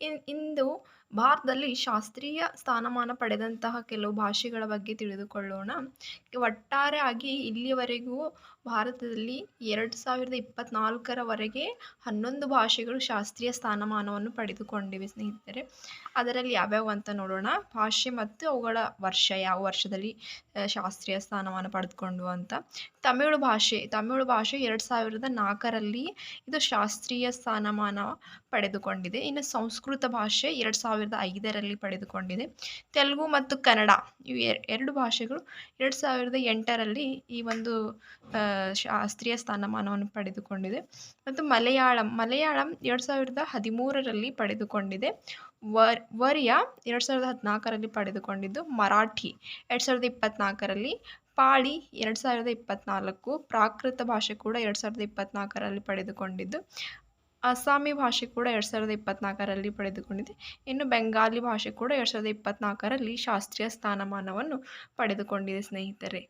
ಇನ್, ಇಂದು ಭಾರತದಲ್ಲಿ ಶಾಸ್ತ್ರೀಯ ಸ್ಥಾನಮಾನ ಪಡೆದಂತಹ ಕೆಲವು ಭಾಷೆಗಳ ಬಗ್ಗೆ ತಿಳಿದುಕೊಳ್ಳೋಣ. ಒಟ್ಟಾರೆಯಾಗಿ ಇಲ್ಲಿಯವರೆಗೂ ಭಾರತದಲ್ಲಿ ಎರಡು ಸಾವಿರದ ಇಪ್ಪತ್ನಾಲ್ಕರವರೆಗೆ ಹನ್ನೊಂದು ಭಾಷೆಗಳು ಶಾಸ್ತ್ರೀಯ ಸ್ಥಾನಮಾನವನ್ನು ಪಡೆದುಕೊಂಡಿವೆ ಸ್ನೇಹಿತರೆ. ಅದರಲ್ಲಿ ಯಾವ್ಯಾವು ಅಂತ ನೋಡೋಣ. ಭಾಷೆ ಮತ್ತು ಅವುಗಳ ವರ್ಷ, ಯಾವ ವರ್ಷದಲ್ಲಿ ಶಾಸ್ತ್ರೀಯ ಸ್ಥಾನಮಾನ ಪಡೆದುಕೊಂಡು ಅಂತ. ತಮಿಳು ಭಾಷೆ ತಮಿಳು ಭಾಷೆ ಎರಡು ಸಾವಿರದ ನಾಲ್ಕರಲ್ಲಿ ಇದು ಶಾಸ್ತ್ರೀಯ ಸ್ಥಾನಮಾನ ಪಡೆದುಕೊಂಡಿದೆ. ಇನ್ನು ಸಂಸ್ಕೃತ ಭಾಷೆ ಎರಡು ಸಾವಿರದ ಐದರಲ್ಲಿ ಪಡೆದುಕೊಂಡಿದೆ. ತೆಲುಗು ಮತ್ತು ಕನ್ನಡ ಇವು ಎರಡು ಭಾಷೆಗಳು ಎರಡು ಸಾವಿರದ ಎಂಟರಲ್ಲಿ ಈ ಒಂದು ಶಾಸ್ತ್ರೀಯ ಸ್ಥಾನಮಾನವನ್ನು ಪಡೆದುಕೊಂಡಿದೆ. ಮತ್ತು ಮಲಯಾಳಂ ಮಲಯಾಳಂ ಎರಡು ಸಾವಿರದ ಹದಿಮೂರರಲ್ಲಿ ಪಡೆದುಕೊಂಡಿದೆ. ವರ್, ವರ್ಯ ಎರಡು ಸಾವಿರದ ಹದಿನಾಲ್ಕರಲ್ಲಿ ಪಡೆದುಕೊಂಡಿದ್ದು ಮರಾಠಿ ಎರಡು ಸಾವಿರದ ಇಪ್ಪತ್ತ್ನಾಲ್ಕರಲ್ಲಿ ಪಾಳಿ ಎರಡು ಸಾವಿರದ ಇಪ್ಪತ್ತ್ನಾಲ್ಕು ಪ್ರಾಕೃತ ಭಾಷೆ ಕೂಡ ಎರಡು ಸಾವಿರದ ಇಪ್ಪತ್ತ್ನಾಲ್ಕರಲ್ಲಿ ಪಡೆದುಕೊಂಡಿದ್ದು. ಅಸ್ಸಾಮಿ ಭಾಷೆ ಕೂಡ ಎರಡು ಸಾವಿರದ ಇಪ್ಪತ್ತ್ನಾಲ್ಕರಲ್ಲಿ ಪಡೆದುಕೊಂಡಿದೆ. ಇನ್ನು ಬೆಂಗಾಲಿ ಭಾಷೆ ಕೂಡ ಎರಡು ಸಾವಿರದ ಇಪ್ಪತ್ತ್ನಾಲ್ಕರಲ್ಲಿ ಶಾಸ್ತ್ರೀಯ ಸ್ಥಾನಮಾನವನ್ನು ಪಡೆದುಕೊಂಡಿದೆ, ಸ್ನೇಹಿತರೆ.